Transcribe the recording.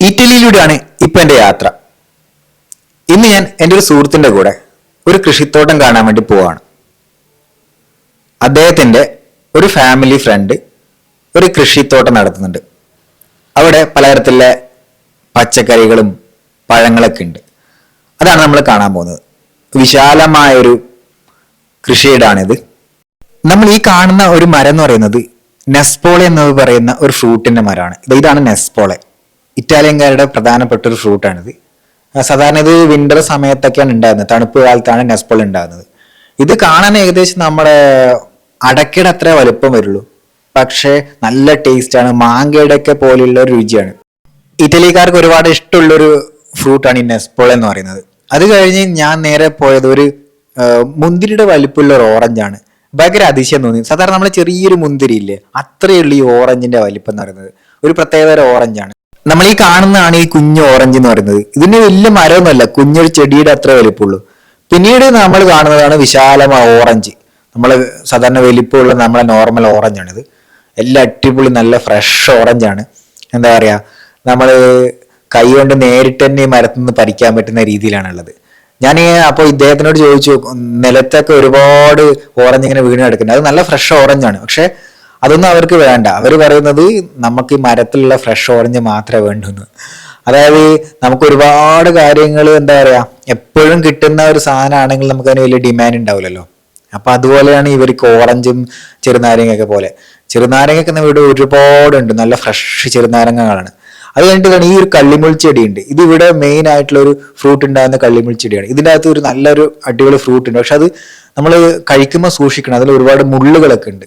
ഇറ്റലിയിലൂടെയാണ് ഇപ്പൊ എന്റെ യാത്ര. ഇന്ന് ഞാൻ എന്റെ ഒരു സുഹൃത്തിന്റെ കൂടെ ഒരു കൃഷിത്തോട്ടം കാണാൻ വേണ്ടി പോവാണ്. അദ്ദേഹത്തിന്റെ ഒരു ഫാമിലി ഫ്രണ്ട് ഒരു കൃഷിത്തോട്ടം നടത്തുന്നുണ്ട്. അവിടെ പലതരത്തിലെ പച്ചക്കറികളും പഴങ്ങളൊക്കെ ഉണ്ട്. അതാണ് നമ്മൾ കാണാൻ പോകുന്നത്. വിശാലമായൊരു കൃഷിയിടാണിത്. നമ്മൾ ഈ കാണുന്ന ഒരു മരം എന്ന് പറയുന്നത് നെസ്പോളെ എന്ന് പറയുന്ന ഒരു ഫ്രൂട്ടിന്റെ മരമാണ്. ഇതാണ് നെസ്പോളെ. ഇറ്റാലിയൻകാരുടെ പ്രധാനപ്പെട്ട ഒരു ഫ്രൂട്ടാണിത്. സാധാരണ ഇത് വിന്റർ സമയത്തൊക്കെയാണ് ഉണ്ടാകുന്നത്. തണുപ്പ് കാലത്താണ് നെസ്പോൾ ഉണ്ടാകുന്നത്. ഇത് കാണാൻ ഏകദേശം നമ്മുടെ അടക്കയുടെ അത്ര വലുപ്പം വരുള്ളൂ. പക്ഷേ നല്ല ടേസ്റ്റാണ് മാങ്കയുടെ ഒക്കെ പോലെയുള്ള ഒരു രുചിയാണ്. ഇറ്റലിക്കാർക്ക് ഒരുപാട് ഇഷ്ടമുള്ളൊരു ഫ്രൂട്ടാണ് ഈ നെസ്പോൾ എന്ന് പറയുന്നത്. അത് കഴിഞ്ഞ് ഞാൻ നേരെ പോയത് ഒരു മുന്തിരിയുടെ വലിപ്പമുള്ള ഒരു ഓറഞ്ചാണ് ഭയങ്കര അതിശയം തോന്നി. സാധാരണ നമ്മൾ ചെറിയൊരു മുന്തിരി ഇല്ലേ അത്രയുള്ള ഈ ഓറഞ്ചിന്റെ വലിപ്പം എന്ന് പറയുന്നത്. ഒരു പ്രത്യേകതര ഓറഞ്ചാണ് നമ്മൾ ഈ കാണുന്നതാണ് ഈ കുഞ്ഞു ഓറഞ്ച് എന്ന് പറയുന്നത്. ഇതിന് വലിയ മരമൊന്നുമല്ല കുഞ്ഞൊരു ചെടിയുടെ അത്ര വലിപ്പമുള്ളൂ പിന്നീട് നമ്മൾ കാണുന്നതാണ് വിശാലമായ ഓറഞ്ച് നമ്മൾ സാധാരണ വലിപ്പമുള്ള നമ്മളെ നോർമൽ ഓറഞ്ചാണിത് എല്ലാം അടിപൊളി നല്ല ഫ്രഷ് ഓറഞ്ചാണ് എന്താ പറയുക നമ്മൾ കൈ കൊണ്ട് നേരിട്ട് തന്നെ ഈ മരത്തിൽ നിന്ന് പറിക്കാൻ പറ്റുന്ന രീതിയിലാണുള്ളത്. ഞാൻ അപ്പോൾ ഇദ്ദേഹത്തിനോട് ചോദിച്ചു നിലത്തൊക്കെ ഒരുപാട് ഓറഞ്ച് ഇങ്ങനെ വീണ് കിടക്കുന്നുണ്ട്. അത് നല്ല ഫ്രഷ് ഓറഞ്ചാണ് പക്ഷെ അതൊന്നും അവർക്ക് വേണ്ട. അവർ പറയുന്നത് നമുക്ക് ഈ മരത്തിലുള്ള ഫ്രഷ് ഓറഞ്ച് മാത്രമേ വേണ്ടുന്നു അതായത് നമുക്ക് ഒരുപാട് കാര്യങ്ങൾ എന്താ പറയുക എപ്പോഴും കിട്ടുന്ന ഒരു സാധനമാണെങ്കിൽ നമുക്ക് അതിന് വലിയ ഡിമാൻഡ് ഉണ്ടാവില്ലല്ലോ. അപ്പൊ അതുപോലെയാണ് ഇവർക്ക് ഓറഞ്ചും ചെറുനാരങ്ങയൊക്കെ പോലെ. ചെറുനാരങ്ങയൊക്കെ ഇവിടെ ഒരുപാടുണ്ട്. നല്ല ഫ്രഷ് ചെറുനാരങ്ങകളാണ്. അത് കഴിഞ്ഞിട്ട് ഈ ഒരു കള്ളിമുൾ ചെടിയുണ്ട് ഇത് ഇവിടെ മെയിൻ ആയിട്ടുള്ള ഒരു ഫ്രൂട്ട് ഉണ്ടാകുന്ന കള്ളിമുൾ ചെടിയാണ് ഇതിന്റെ അകത്ത് ഒരു നല്ലൊരു അടിപൊളി ഫ്രൂട്ട് ഉണ്ട്. പക്ഷെ അത് നമ്മൾ കഴിക്കുമ്പോൾ സൂക്ഷിക്കണം. അതിൽ ഒരുപാട് മുള്ളുകളൊക്കെ ഉണ്ട്.